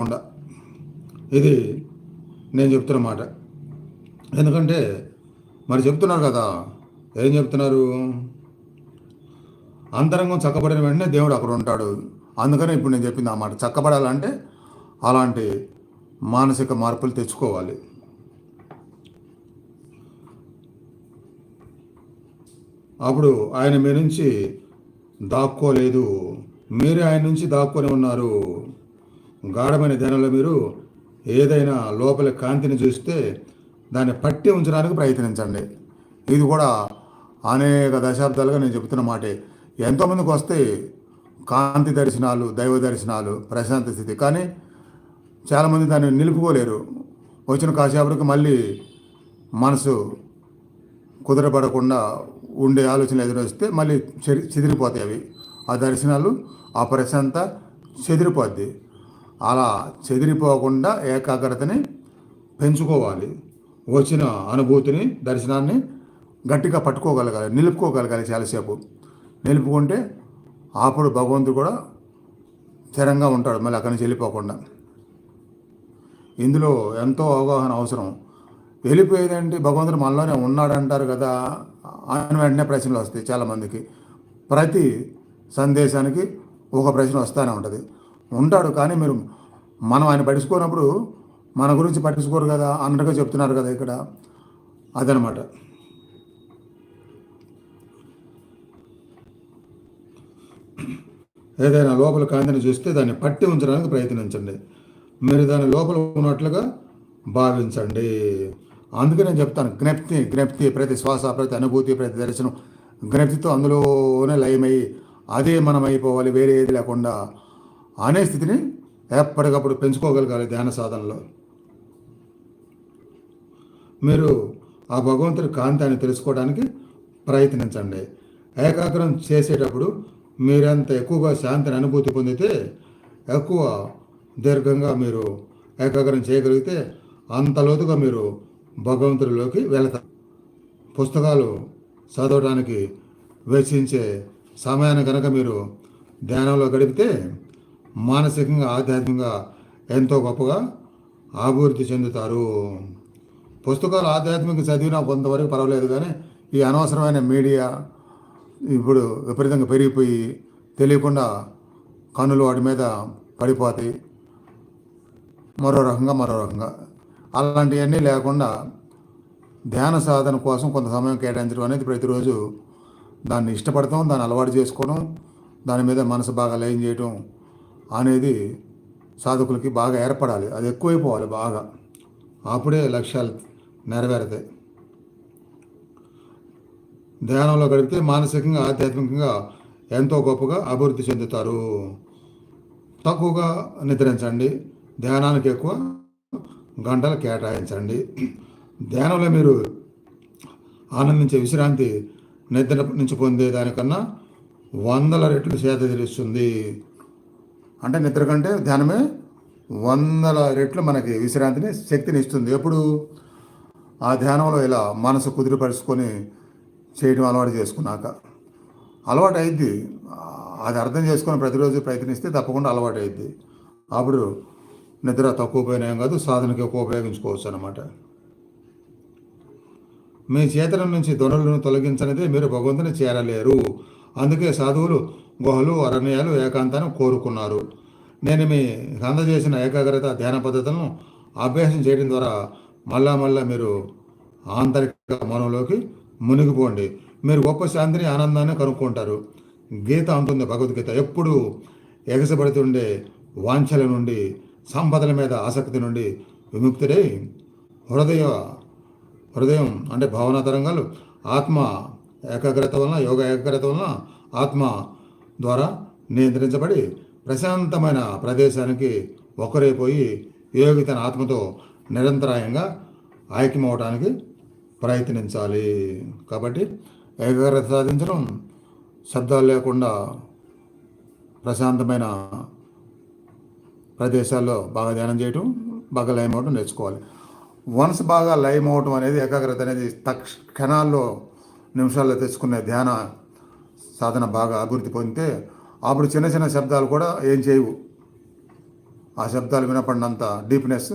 ఉండ. ఇది నేను చెప్తున్న మాట. ఎందుకంటే మరి చెప్తున్నారు కదా. ఏం చెప్తున్నారు? అంతరంగం చక్కబడిన వెంటనే దేవుడు అక్కడ ఉంటాడు. అందుకనే ఇప్పుడు నేను చెప్పింది ఆ మాట. చక్కబడాలంటే అలాంటి మానసిక మార్పులు తెచ్చుకోవాలి. అప్పుడు ఆయన మీ నుంచి దాక్కోలేదు. మీరే ఆయన నుంచి దాక్కొని ఉన్నారు. గాఢమైన ధ్యానంలో మీరు ఏదైనా లోపల కాంతిని చూస్తే దాన్ని పట్టి ఉంచడానికి ప్రయత్నించండి. ఇది కూడా అనేక దశాబ్దాలుగా నేను చెబుతున్న మాటే. ఎంతోమందికి వస్తే కాంతి దర్శనాలు దైవ దర్శనాలు ప్రశాంత స్థితి. కానీ చాలామంది దాన్ని నిలుపుకోలేరు. వచ్చిన కాసేపటికి మళ్ళీ మనసు కుదరపడకుండా ఉండే ఆలోచనలు ఎదురొస్తే మళ్ళీ చెరి చెదిరిపోతాయి అవి. ఆ దర్శనాలు ఆ ప్రశాంత చెదిరిపోద్ది. అలా చెదిరిపోకుండా ఏకాగ్రతని పెంచుకోవాలి. వచ్చిన అనుభూతిని దర్శనాన్ని గట్టిగా పట్టుకోగలగాలి నిలుపుకోగలగాలి చాలాసేపు. నిలుపుకుంటే అప్పుడు భగవంతుడు కూడా స్థిరంగా ఉంటాడు మళ్ళీ అక్కడి నుంచి వెళ్ళిపోకుండా. ఇందులో ఎంతో అవగాహన అవసరం. వెళ్ళిపోయేదంటే భగవంతుడు మనలోనే ఉన్నాడంటారు కదా అని వెంటనే ప్రశ్నలు వస్తాయి చాలామందికి. ప్రతి సందేశానికి ఒక ప్రశ్న వస్తూనే ఉంటుంది. ఉంటాడు. కానీ మీరు మనం ఆయన పట్టించుకోనప్పుడు మన గురించి పట్టించుకోరు కదా అన్నట్టుగా చెప్తున్నారు కదా ఇక్కడ. అదనమాట. ఏదైనా లోపల కాంతిని చూస్తే దాన్ని పట్టి ఉంచడానికి ప్రయత్నించండి. మీరు దాని లోపల ఉన్నట్లుగా భావించండి. అందుకే నేను చెప్తాను. జ్ఞప్తి జ్ఞప్తి ప్రతి శ్వాస ప్రతి అనుభూతి ప్రతి దర్శనం జ్ఞప్తితో అందులోనే లయమై అదే మనం అయిపోవాలి వేరే ఏది లేకుండా. అనే స్థితిని ఎప్పటికప్పుడు పెంచుకోగలగాలి ధ్యాన సాధనలో. మీరు ఆ భగవంతుడి కాంతాన్ని తెలుసుకోవడానికి ప్రయత్నించండి. ఏకాగ్రం చేసేటప్పుడు మీరంత ఎక్కువగా శాంతిని అనుభూతి పొందితే ఎక్కువ దీర్ఘంగా మీరు ఏకాగ్రం చేయగలిగితే అంత లోతుగా మీరు భగవంతుడిలోకి వెళతారు. పుస్తకాలు చదవడానికి వెచ్చించే సమయాన్ని కనుక మీరు ధ్యానంలో గడిపితే మానసికంగా ఆధ్యాత్మికంగా ఎంతో గొప్పగా అభివృద్ధి చెందుతారు. పుస్తకాలు ఆధ్యాత్మిక చదివినా కొంతవరకు పర్వాలేదు కానీ ఈ అనవసరమైన మీడియా ఇప్పుడు విపరీతంగా పెరిగిపోయి తెలియకుండా కన్నులు వాటి మీద పడిపోతాయి. మరో రకంగా మరో రకంగా. అలాంటివన్నీ లేకుండా ధ్యాన సాధన కోసం కొంత సమయం కేటాయించడం అనేది ప్రతిరోజు దాన్ని ఇష్టపడతాం దాన్ని అలవాటు చేసుకోవడం దాని మీద మనసు బాగా లయం చేయటం అనేది సాధకులకి బాగా ఏర్పడాలి. అది ఎక్కువైపోవాలి బాగా. అప్పుడే లక్ష్యాలు నెరవేరుతాయి. ధ్యానంలో గడిపితే మానసికంగా ఆధ్యాత్మికంగా ఎంతో గొప్పగా అభివృద్ధి చెందుతారు. తక్కువగా నిద్రించండి. ధ్యానానికి ఎక్కువ గంటలు కేటాయించండి. ధ్యానంలో మీరు ఆనందించే విశ్రాంతి నిద్ర నుంచి పొందే దానికన్నా వందల రెట్లు సేద తీరుస్తుంది అంటే నిద్ర కంటే ధ్యానమే వందల రెట్లు మనకి విశ్రాంతిని శక్తిని ఇస్తుంది ఎప్పుడు? ఆ ధ్యానంలో ఇలా మనసు కుదిరిపరుచుకొని చేయడం అలవాటు చేసుకున్నాక. అలవాటు అయింది అది అర్థం చేసుకొని ప్రతిరోజు ప్రయత్నిస్తే తప్పకుండా అలవాటు అయింది అప్పుడు నిద్ర తక్కువ పోయినా కాదు సాధనకి ఎక్కువ ఉపయోగించుకోవచ్చు అనమాట మీ చేతనం నుంచి దొరలను తొలగించనిదే మీరు భగవంతుని చేరలేరు. అందుకే సాధువులు గుహలు అరణ్యాలు ఏకాంతాన్ని కోరుకున్నారు. నేను మీ అందజేసిన ఏకాగ్రత ధ్యాన పద్ధతులను అభ్యాసం చేయడం ద్వారా మళ్ళా మళ్ళా మీరు ఆంతరిక మనంలోకి మునిగిపోండి. మీరు గొప్ప శాంతిని ఆనందాన్ని కనుక్కుంటారు. గీత అంటుంది భగవద్గీత. ఎప్పుడు ఎగసబడుతుండే వాంఛల నుండి సంపదల మీద ఆసక్తి నుండి విముక్తుడై హృదయ హృదయం అంటే భావనా తరంగాలు ఆత్మ ఏకాగ్రత వలన యోగ ఏకాగ్రత వలన ఆత్మ ద్వారా నియంత్రించబడి ప్రశాంతమైన ప్రదేశానికి ఒకరైపోయి యోగి తన ఆత్మతో నిరంతరాయంగా ఐక్యమవటానికి ప్రయత్నించాలి. కాబట్టి ఏకాగ్రత సాధించడం శబ్దాలు లేకుండా ప్రశాంతమైన ప్రదేశాల్లో బాగా ధ్యానం చేయటం బాగా లయం అవడం నేర్చుకోవాలి. వన్స్ బాగా లయం అవటం అనేది ఏకాగ్రత అనేది తక్ష క్షణాల్లో నిమిషాల్లో తెచ్చుకునే ధ్యాన సాధన బాగా అభివృద్ధి పొందితే అప్పుడు చిన్న చిన్న శబ్దాలు కూడా ఏం చేయవు. ఆ శబ్దాలు వినపడినంత డీప్నెస్